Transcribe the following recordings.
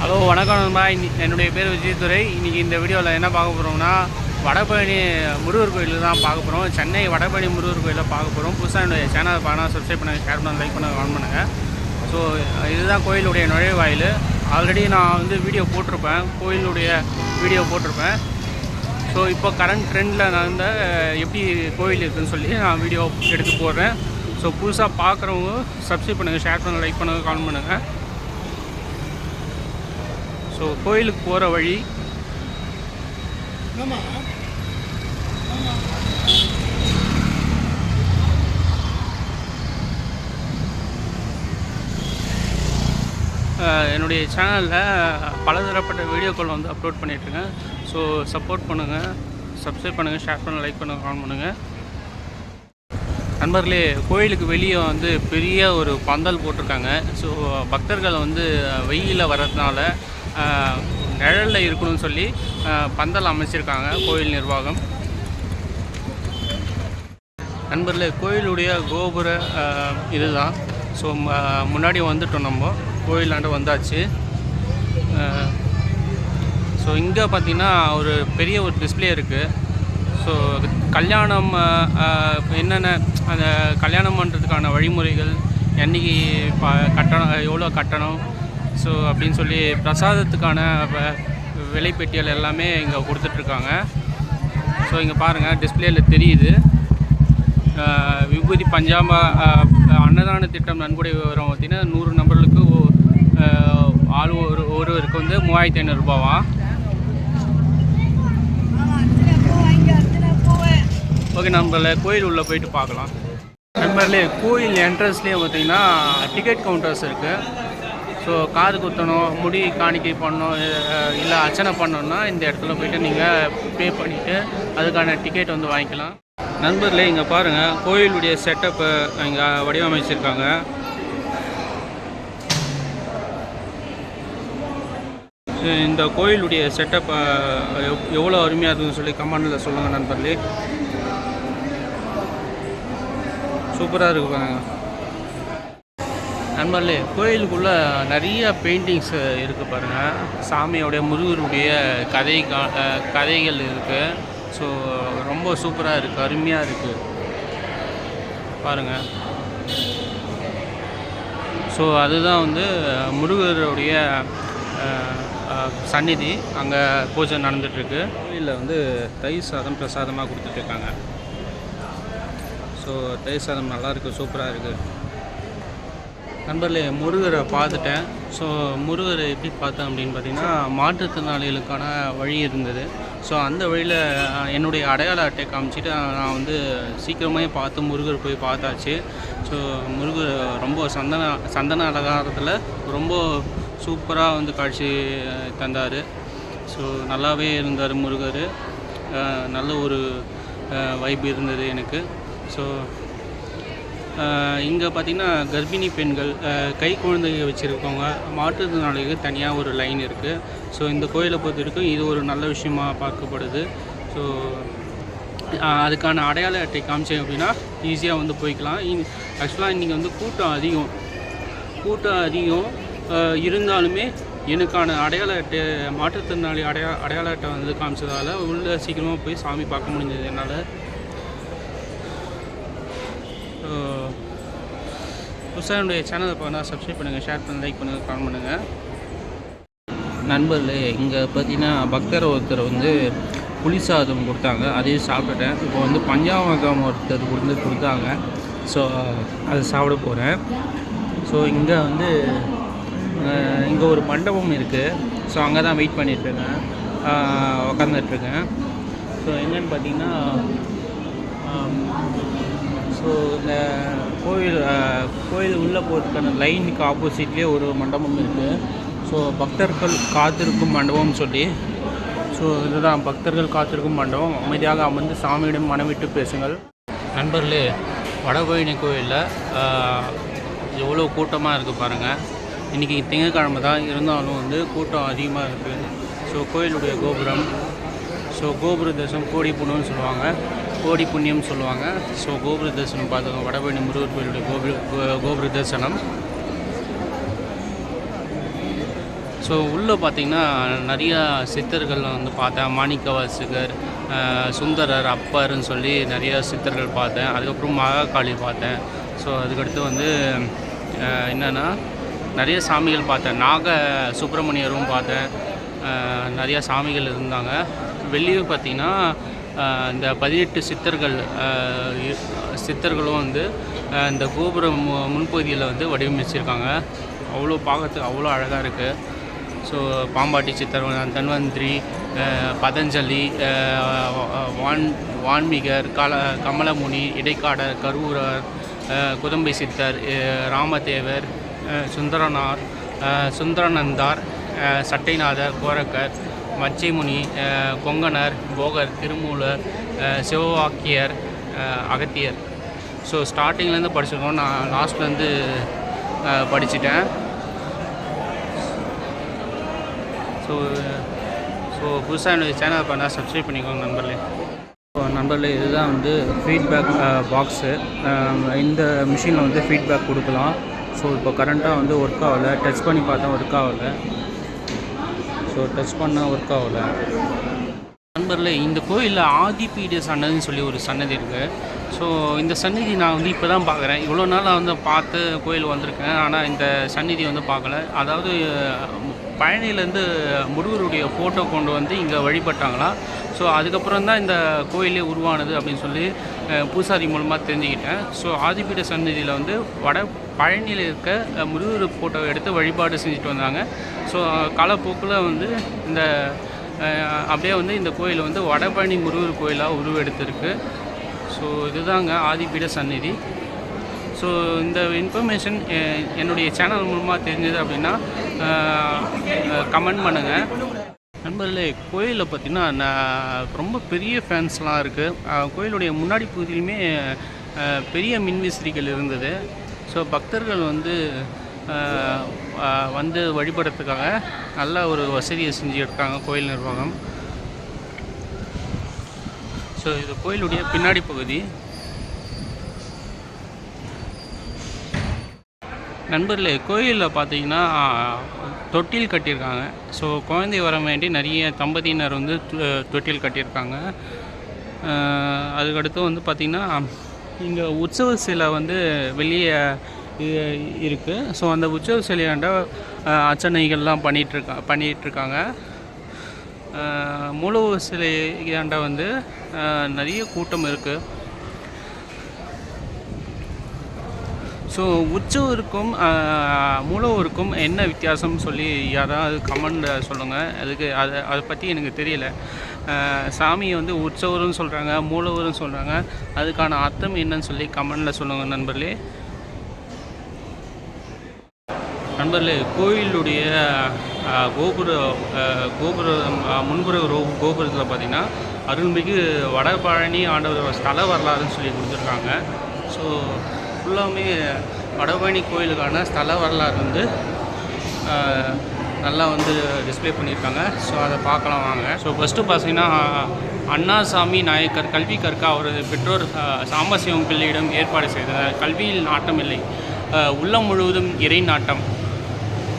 Hello வணக்கம் நண்பா. என்னுடைய பேர் விஜயதுரை இன்றைக்கி இந்த வீடியோவில் என்ன பார்க்க போகிறோம்னா வடபழனி முருகர் கோயில் தான் பார்க்க போகிறோம் சென்னை வடபழனி முருகர் கோயிலில் பார்க்க போகிறோம் புதுசாக என்னுடைய சேனலை பார்க்கலாம் சப்ஸ்கிரைப் பண்ணுங்கள் ஷேர் பண்ணுங்கள் லைக் பண்ணுங்கள் ஆன் பண்ணுங்கள் ஸோ இதுதான் கோயிலுடைய நுழைவாயில். ஆல்ரெடி நான் வந்து வீடியோ போட்டிருப்பேன். கோயிலுடைய வீடியோ போட்டிருப்பேன். ஸோ இப்போ கரண்ட் ட்ரெண்டில் நடந்த எப்படி கோயில் இருக்குதுன்னு சொல்லி நான் வீடியோ எடுத்து போடுறேன். ஸோ புதுசாக பார்க்குறவங்க சப்ஸ்கிரைப் பண்ணுங்கள் ஷேர் பண்ணுங்கள் லைக் பண்ணுங்கள் கால் பண்ணுங்கள் ஸோ கோயிலுக்கு போகிற வழி? என்னுடைய சேனலில் பலதரப்பட்ட வீடியோக்கள் வந்து அப்லோட் பண்ணிகிட்ருக்கேன் ஸோ சப்போர்ட் பண்ணுங்கள் சப்ஸ்கிரைப் பண்ணுங்கள் ஷேர் பண்ணுங்கள் லைக் பண்ணுங்கள் கமெண்ட் பண்ணுங்கள் நண்பர்களே கோயிலுக்கு வெளியே வந்து பெரிய ஒரு பந்தல் போட்டிருக்காங்க. ஸோ பக்தர்கள் வந்து வெயிலில் வர்றதுனால நிழலில் இருக்கணும்னு சொல்லி பந்தல் அமைச்சிருக்காங்க கோயில் நிர்வாகம். நண்பர்களே கோயிலுடைய கோபுர இதுதான். ஸோ முன்னாடி வந்துட்டோம் நம்ம. கோயிலாண்ட வந்தாச்சு. ஸோ இங்கே பார்த்தீங்கன்னா ஒரு பெரிய ஒரு டிஸ்ப்ளே இருக்குது ஸோ கல்யாணம் என்னென்ன அந்த கல்யாணம் பண்ணுறதுக்கான வழிமுறைகள் என்னைக்கு ப கட்டணம் எவ்வளோ கட்டணம் ஸோ அப்படின்னு சொல்லி பிரசாதத்துக்கான வ- விலைப்பெட்டியல் எல்லாமே இங்கே கொடுத்துட்ருக்காங்க. ஸோ இங்கே பாருங்கள் டிஸ்பிளேயில் தெரியுது. விபூதி பஞ்சாப அன்னதான திட்டம் நன்கொடை விவரம் பார்த்தீங்கன்னா நூறு நபர்களுக்கு ஆள் ஒரு ஒருவருக்கு வந்து மூவாயிரத்தி ஐநூறுரூபாவா ஓகே நம்மள கோயில் உள்ளே போயிட்டு பார்க்கலாம். நண்பர்களே கோயில் என்ட்ரன்ஸ்லேயே பார்த்திங்கன்னா டிக்கெட் கவுண்டர்ஸ் இருக்குது ஸோ காது குத்தணும் முடி காணிக்கை பண்ணணும் இல்லை அர்ச்சனை பண்ணணும்னா இந்த இடத்துல போய்ட்டு நீங்கள் பே பண்ணிவிட்டு அதுக்கான டிக்கெட் வந்து வாங்கிக்கலாம். நண்பர்களே இங்கே பாருங்கள் கோயிலுடைய செட்டப்பை இங்கே வடிவமைச்சிருக்காங்க. இந்த கோயிலுடைய செட்டப் எவ்வளோ அருமையாக இருக்குதுன்னு சொல்லி கமெண்டில் சொல்லுங்கள் நண்பர்களே. சூப்பராக இருக்கு நண்பர்களே கோயிலுக்குள்ளே நிறைய பெயிண்டிங்ஸ் இருக்குது பாருங்கள் சாமியோடைய முருகருடைய கதை கா- கதைகள் இருக்குது ஸோ ரொம்ப சூப்பராக இருக்குது அருமையாக இருக்குது பாருங்கள் ஸோ அதுதான் வந்து முருகருடைய சந்நிதி. அங்கே பூஜை நடந்துகிட்ருக்கு கோயிலில் வந்து தயிர் சாதம் பிரசாதமாக கொடுத்துட்ருக்காங்க ஸோ தயிர் சாதம் நல்லாயிருக்கு சூப்பராக இருக்குது நண்பர்களே முருகரை பார்த்துட்டேன். ஸோ முருகரை எப்படி பார்த்தேன் அப்படின்னு பார்த்தீங்கன்னா மாற்றுத்திறனாளிகளுக்கான வழி இருந்தது. ஸோ அந்த வழியில் என்னுடைய அடையாள அட்டை காமிச்சிட்டு நான் வந்து சீக்கிரமே பார்த்து முருகர் போய் பார்த்தாச்சு. ஸோ முருகர் ரொம்ப சந்தன சந்தன அலங்காரத்தில் ரொம்ப சூப்பராக வந்து காட்சி தந்தார். ஸோ நல்லாவே இருந்தார் முருகர். நல்ல ஒரு வைப் இருந்தது எனக்கு. ஸோ இங்கே பார்த்தீங்கன்னா கர்ப்பிணி பெண்கள் கை குழந்தைங்க வச்சுருக்கவங்க மாற்றுத்திறனாளிகளுக்கு தனியாக ஒரு லைன் இருக்குது ஸோ இந்த கோயிலை பொறுத்த வரைக்கும் இது ஒரு நல்ல விஷயமா பார்க்கப்படுது. ஸோ அதுக்கான அடையாள அட்டை காமிச்சேன் அப்படின்னா ஈஸியாக வந்து போய்க்கலாம். ஆக்சுவலாக இன்றைக்கி வந்து கூட்டம் அதிகம். கூட்டம் அதிகம். இருந்தாலுமே எனக்கான அடையாள அட்டை மாற்றுத்திறனாளி அடையா அடையாள அட்டை வந்து காமிச்சதால் உள்ளே சீக்கிரமாக போய் சாமி பார்க்க முடிஞ்சது என்னால். புதுசாக என்னுடைய சேனலை பார்த்தா சப்ஸ்கிரைப் பண்ணுங்கள் ஷேர் பண்ணுங்கள் லைக் பண்ணுங்கள் கால் பண்ணுங்கள் நண்பர்களே இங்கே பார்த்தீங்கன்னா பக்தர் ஒருத்தர் வந்து புளி சாதம் கொடுத்தாங்க அதையும் சாப்பிட்டுட்டேன். இப்போ வந்து பஞ்சாமிர்தம் ஒருத்தர் கொடுத்து கொடுத்தாங்க. ஸோ அதை சாப்பிட போகிறேன் ஸோ இங்கே வந்து இங்கே ஒரு மண்டபம் இருக்குது ஸோ அங்கே தான் வெயிட் பண்ணிகிட்ருக்கேன் உக்காந்துட்ருக்கேன் ஸோ என்னென்னு பார்த்தீங்கன்னா ஸோ இந்த கோயில் கோயில் உள்ளே போகிறதுக்கான லைனுக்கு ஆப்போசிட்லேயே ஒரு மண்டபம் இருக்குது ஸோ பக்தர்கள் காத்திருக்கும் மண்டபம் சொல்லி. ஸோ இதுதான். பக்தர்கள் காத்திருக்கும் மண்டபம். அமைதியாக அமர்ந்து சாமியிடம் மனமிட்டு பேசுங்கள். நண்பர்களே வடபழனி கோயிலில் எவ்வளோ கூட்டமாக இருக்குது பாருங்கள் இன்றைக்கி திங்கக்கிழமை தான். இருந்தாலும் வந்து கூட்டம் அதிகமாக இருக்குது ஸோ கோயிலுடைய கோபுரம். ஸோ கோபுர தேசம் கோடி புண்ணியம்னு சொல்லுவாங்க. கோடி புண்ணியம் சொல்லுவாங்க. ஸோ கோபுர தரிசனம் பார்த்துக்கோங்க வடபழனி முருகர் கோயிலுடைய கோபுர கோபுர தரிசனம். ஸோ உள்ளே பார்த்தீங்கன்னா நிறையா சித்தர்கள் வந்து பார்த்தேன். மாணிக்கவாசகர் சுந்தரர் அப்பர்னு சொல்லி நிறையா சித்தர்கள் பார்த்தேன். அதுக்கப்புறம் மகாகாளி பார்த்தேன். ஸோ அதுக்கடுத்து வந்து என்னென்னா நிறைய சாமிகள் பார்த்தேன். நாக சுப்பிரமணியரும் பார்த்தேன். நிறையா சாமிகள் இருந்தாங்க. வெளியே பார்த்தீங்கன்னா இந்த பதினெட்டு சித்தர்கள் சித்தர்களும் வந்து இந்த கோபுரம் மு- முன்பகுதியில் வந்து வடிவமைச்சிருக்காங்க. அவ்வளோ பார்க்கறதுக்கு அவ்வளோ அழகாக இருக்குது ஸோ பாம்பாட்டி சித்தர் தன்வந்திரி பதஞ்சலி வான் வான்மீகர் கல கமலமுனி இடைக்காடர் கரூரர் குதம்பை சித்தர் ராமதேவர் சுந்தரனார் சுந்தரநந்தார் சட்டைநாதர் கோரக்கர் மச்சைமுனி கொங்கணர் போகர் திருமூலர் சிவவாக்கியர் அகத்தியர். ஸோ ஸ்டார்டிங்லேருந்து படிச்சிருக்கோம். நான் லாஸ்ட்லேருந்து படிச்சிட்டேன். ஸோ ஸோ புதுசாக என்னுடைய சேனல் பண்ணால் சப்ஸ்கிரைப் பண்ணிக்கோங்க நண்பர்களே. ஸோ நண்பர்களே இதுதான் வந்து ஃபீட்பேக் பாக்ஸு இந்த மிஷினில் வந்து ஃபீட்பேக் கொடுக்கலாம். ஸோ இப்போ கரண்ட்டாக வந்து ஒர்க் ஆகலை. டச் பண்ணி பார்த்தா ஒர்க் ஆகலை. ஸோ டச் பண்ணால் ஒர்க் ஆகலை. நண்பரில் இந்த கோயிலில் ஆதிபீட சன்னதின்னு சொல்லி ஒரு சன்னதி இருக்குது ஸோ இந்த சந்நிதி நான் வந்து இப்போ தான் பார்க்குறேன் இவ்வளோ நாள் நான் வந்து பார்த்து கோயில் வந்திருக்கேன். ஆனால் இந்த சந்நிதி வந்து பார்க்கல அதாவது பழனியிலேருந்து முருகருடைய ஃபோட்டோ கொண்டு வந்து இங்கே வழிபட்டாங்களா? ஸோ அதுக்கப்புறம் தான் இந்த கோயிலே உருவானது அப்படின்னு சொல்லி பூசாரி மூலமாக தெரிஞ்சுக்கிட்டேன். ஸோ ஆதிபீட சன்னதியில் வந்து வட பழனியில் இருக்க முருகர் ஃபோட்டோவை எடுத்து வழிபாடு செஞ்சுட்டு வந்தாங்க. ஸோ காலப்போக்கில் வந்து இந்த அப்படியே வந்து இந்த கோயில் வந்து வடபழனி முருகர் கோயிலாக உருவெடுத்திருக்கு. ஸோ இதுதாங்க ஆதிபீட சந்நிதி. ஸோ இந்த இன்ஃபர்மேஷன் என்னுடைய சேனல் மூலமாக தெரிஞ்சது அப்படின்னா கமெண்ட் பண்ணுங்கள் நண்பர்களே கோயிலில் பார்த்திங்கன்னா நான் ரொம்ப பெரிய ஃபேன்ஸ்லாம் இருக்குது கோயிலுடைய முன்னாடி பகுதியிலுமே பெரிய மின்விசிறிகள் இருந்தது. ஸோ பக்தர்கள் வந்து வந்து வழிபடுறதுக்காக நல்ல ஒரு வசதியை செஞ்சுருக்காங்க கோயில் நிர்வாகம். ஸோ இது கோயிலுடைய பின்னாடி பகுதி. நண்பர்களே கோயிலில் பார்த்தீங்கன்னா தொட்டில் கட்டியிருக்காங்க. ஸோ குழந்தை வர வேண்டி நிறைய தம்பதியினர் வந்து தொ- தொட்டில் கட்டியிருக்காங்க. அதுக்கடுத்து வந்து பார்த்திங்கன்னா இங்கே உற்சவ சிலை வந்து வெளியே இருக்குது ஸோ அந்த உற்சவ சிலையாண்ட அர்ச்சனைகள்லாம் பண்ணிகிட்ருக்கா பண்ணிகிட்ருக்காங்க மூலவர் சிலையாண்ட வந்து நிறைய கூட்டம் இருக்குது ஸோ உற்சவருக்கும் மூலவருக்கும் என்ன வித்தியாசம்னு சொல்லி யாராவது கமெண்ட் சொல்லுங்கள் அதுக்கு அதை அதை பற்றி எனக்கு தெரியல. சாமியை வந்து உற்சவரும் சொல்கிறாங்க மூலவரும் சொல்கிறாங்க அதுக்கான அர்த்தம் என்னன்னு சொல்லி கமெண்டில் சொல்லுங்கள் நண்பர்களே. நண்பர்களே கோயிலுடைய கோபுர கோபுர கோபுரம் முன்புற ரோ- கோபுரத்தில் பார்த்திங்கன்னா அருள்மிகு வடபழனி ஆண்டவர் ஸ்தல வரலாறுன்னு சொல்லி கொடுத்துருக்காங்க. ஸோ ஃபுல்லாமே வடபழனி கோயிலுக்கான ஸ்தல வரலாறு வந்து நல்லா வந்து டிஸ்ப்ளே பண்ணியிருக்காங்க. ஸோ அதை பார்க்கலாம் வாங்க. ஸோ ஃபஸ்ட்டு பார்த்தீங்கன்னா அண்ணாசாமி நாயக்கர் கல்வி கற்க அவரது பெற்றோர் சாம்பசிவம் பிள்ளையிடம் ஏற்பாடு செய்தனர் கல்வியில் நாட்டம் இல்லை. உள்ளம் முழுவதும் இறை நாட்டம்.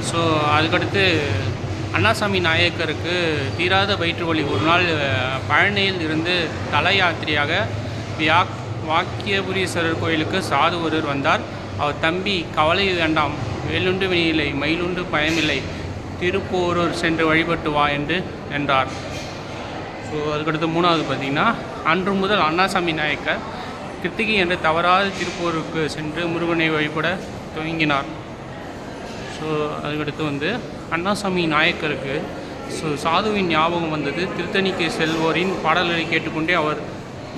ஸோ அதுக்கடுத்து அண்ணாசாமி நாயக்கருக்கு தீராத வயிற்று வலி ஒரு நாள் பழனியில் இருந்து தல யாத்திரையாக வியாக் வாக்கியபுரீஸ்வரர் கோயிலுக்கு சாது ஒருவர் வந்தார். அவர் தம்பி கவலை வேண்டாம். வேலுண்டு வினியில்லை மயிலுண்டு பயமில்லை. திருப்போரூர் சென்று வழிபட்டு வா என்று என்றார் ஸோ அதுக்கடுத்து மூணாவது பார்த்தீங்கன்னா அன்று முதல் அண்ணாசாமி நாயக்கர் கிருத்திகை என்று தவறாத திருப்பூருக்கு சென்று முருகனை வழிபட துவங்கினார். ஸோ அதுக்கடுத்து வந்து அண்ணாசாமி நாயக்கருக்கு ஸோ சாதுவின் ஞாபகம் வந்தது. திருத்தணிக்கு செல்வோரின் பாடல்களை கேட்டுக்கொண்டே அவர்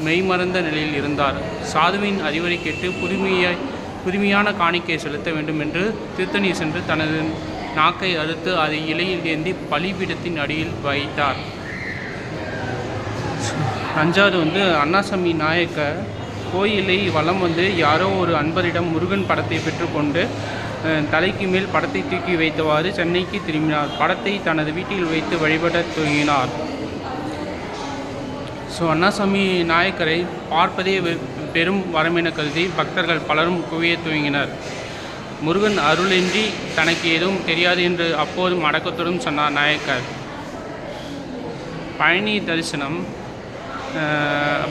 மெய்மறந்த நிலையில் இருந்தார். சாதுவின் அறிவுரை கேட்டு புதுமையை புதுமையான காணிக்கை செலுத்த வேண்டும் என்று திருத்தணி சென்று தனது நாக்கை அறுத்து அதை இலையில் ஏந்தி பலிபீடத்தின் அடியில் வைத்தார். அஞ்சாவது வந்து அண்ணாசாமி நாயக்க கோயிலை வலம் வந்து யாரோ ஒரு அன்பரிடம் முருகன் படத்தை பெற்றுக்கொண்டு தலைக்கு மேல் படத்தை தூக்கி வைத்தவாறு சென்னைக்கு திரும்பினார். படத்தை தனது வீட்டில் வைத்து வழிபடத் துவங்கினார். ஸோ அண்ணாசாமி நாயக்கரை பார்ப்பதே வெ- பெரும் வரமென கருதி பக்தர்கள் பலரும் குவிய துவங்கினர். முருகன் அருளின்றி தனக்கு எதுவும் தெரியாது என்று அப்போதும் அடக்கத்துடன் சொன்னார் நாயக்கர். பழனி தரிசனம்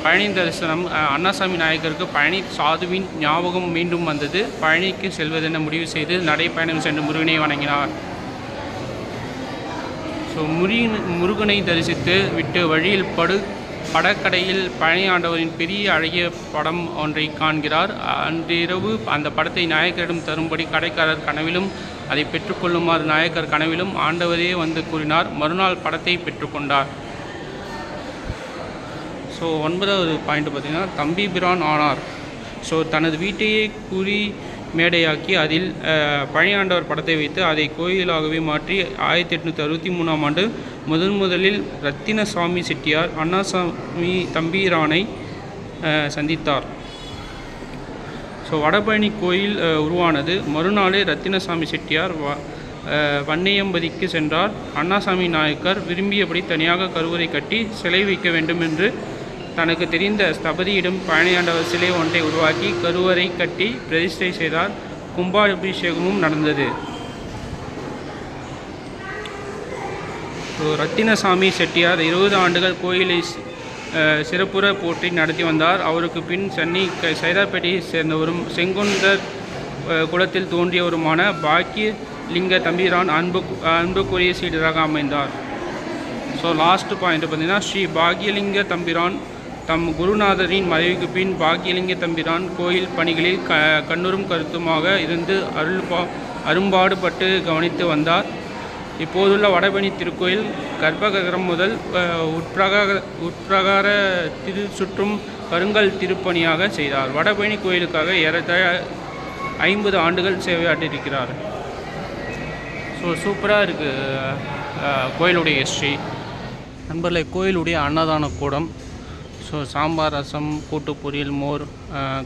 பழனி தரிசனம் அண்ணாசாமி நாயக்கருக்கு பழனி சாதுவின் ஞாபகம் மீண்டும் வந்தது. பழனிக்கு செல்வதென முடிவு செய்து நடைப்பயணம் சென்று முருகனை வணங்கினார். ஸோ முருகன் முருகனை தரிசித்து விட்டு வழியில் படு படக்கடையில் பழனியாண்டவரின் பெரிய அழகிய படம் ஒன்றை காண்கிறார். அன்றிரவு அந்த படத்தை நாயக்கரிடம் தரும்படி கடைக்காரர் கனவிலும் அதை பெற்றுக்கொள்ளுமாறு நாயக்கர் கனவிலும் ஆண்டவரே வந்து கூறினார். மறுநாள் படத்தை பெற்றுக்கொண்டார். ஸோ ஒன்பதாவது பாயிண்ட் பார்த்திங்கன்னா தம்பி பிரான் ஆனார். ஸோ தனது வீட்டையே கூறி மேடையாக்கி அதில் பழையாண்டவர் படத்தை வைத்து அதை கோயிலாகவே மாற்றி ஆயிரத்தி எட்நூற்றி அறுபத்தி மூணாம் ஆண்டு முதன் முதலில் ரத்தினசாமி செட்டியார் அண்ணாசாமி தம்பிரானை சந்தித்தார். ஸோ வடபழனி கோயில் உருவானது. மறுநாளே ரத்தினசாமி செட்டியார் வ வன்னியம்பதிக்கு சென்றார். அண்ணாசாமி நாயக்கர் விரும்பியபடி தனியாக கருவறை கட்டி சிலை வைக்க வேண்டும் என்று தனக்கு தெரிந்த ஸ்தபதியிடம் பழனியாண்டவர் சிலை ஒன்றை உருவாக்கி கருவறை கட்டி பிரதிஷ்டை செய்தார் கும்பாபிஷேகமும் நடந்தது. ரத்தினசாமி செட்டியார் இருபது ஆண்டுகள் கோயிலை சிறப்புற போற்றி நடத்தி வந்தார். அவருக்கு பின் சென்னை க- சைதாப்பேட்டையை சேர்ந்தவரும் செங்குந்தர் குளத்தில் குலத்தில் தோன்றியவருமான பாக்கிய லிங்க தம்பிரான் அன்பு அன்புக்குரிய சீடராக அமைந்தார். ஸோ லாஸ்ட் பாயிண்ட் பார்த்தீங்கன்னா ஸ்ரீ பாக்யலிங்க தம்பிரான் தம் குருநாதரின் மறைவுக்கு பின் பாக்கியலிங்க தம்பிரான் கோயில் பணிகளில் க கண்ணுறும் கருத்துமாக இருந்து அருள்பா அரும்பாடுபட்டு கவனித்து வந்தார். இப்போதுள்ள வடபழனி திருக்கோயில் கர்ப்பகிரகம் முதல் உட்பிரகார உட்பிரகார திரு சுற்றும் கருங்கல் திருப்பணியாக செய்தார். வடபழனி கோயிலுக்காக ஏறத்தாழ ஐம்பது ஆண்டுகள் சேவையாற்றிருக்கிறார் ஸோ சூப்பராக இருக்குது கோயிலுடைய ஹிஸ்ட்ரி நண்பர்களே கோயிலுடைய அன்னதான கூடம் ஸோ சாம்பார் ரசம் கூட்டு பொரியல் மோர்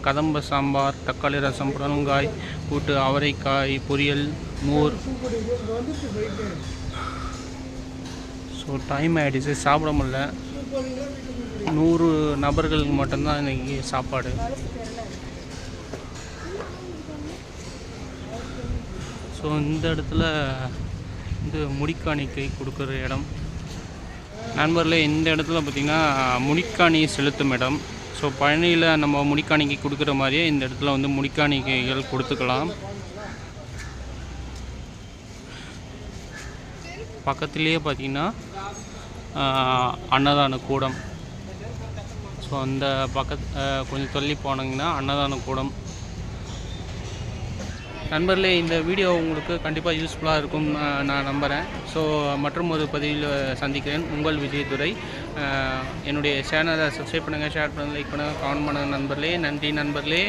கதம்ப சாம்பார் தக்காளி ரசம் புடலங்காய் கூட்டு அவரைக்காய் பொரியல் மோர். ஸோ டைம் ஆகிடுச்சு சாப்பிட முடில நூறு நபர்களுக்கு மட்டும்தான் இன்றைக்கி சாப்பாடு. ஸோ இந்த இடத்துல வந்து முடிக்காணிக்கை கொடுக்குற இடம். நண்பர்களே இந்த இடத்துல பார்த்திங்கன்னா முடிக்காணி செலுத்தும் இடம். ஸோ பழனியில் நம்ம முடிக்காணிக்கை கொடுக்குற மாதிரியே இந்த இடத்துல வந்து முடிக்காணிக்கைகள் கொடுத்துக்கலாம். பக்கத்துலேயே பார்த்திங்கன்னா அன்னதான கூடம். ஸோ அந்த பக்கத் கொஞ்சம் தள்ளி போனீங்கன்னா அன்னதான கூடம் நண்பர்களே இந்த வீடியோ உங்களுக்கு கண்டிப்பாக யூஸ்ஃபுல்லாக இருக்கும் நான் நம்புகிறேன் ஸோ மற்றும் ஒரு பதிவில் சந்திக்கிறேன். உங்கள் விஜயதுரை என்னுடைய சேனலை சப்ஸ்கிரைப் பண்ணுங்கள் ஷேர் பண்ணுங்கள் லைக் பண்ணுங்கள் கமெண்ட் பண்ணுங்கள் நண்பர்களே. நன்றி நண்பர்களே.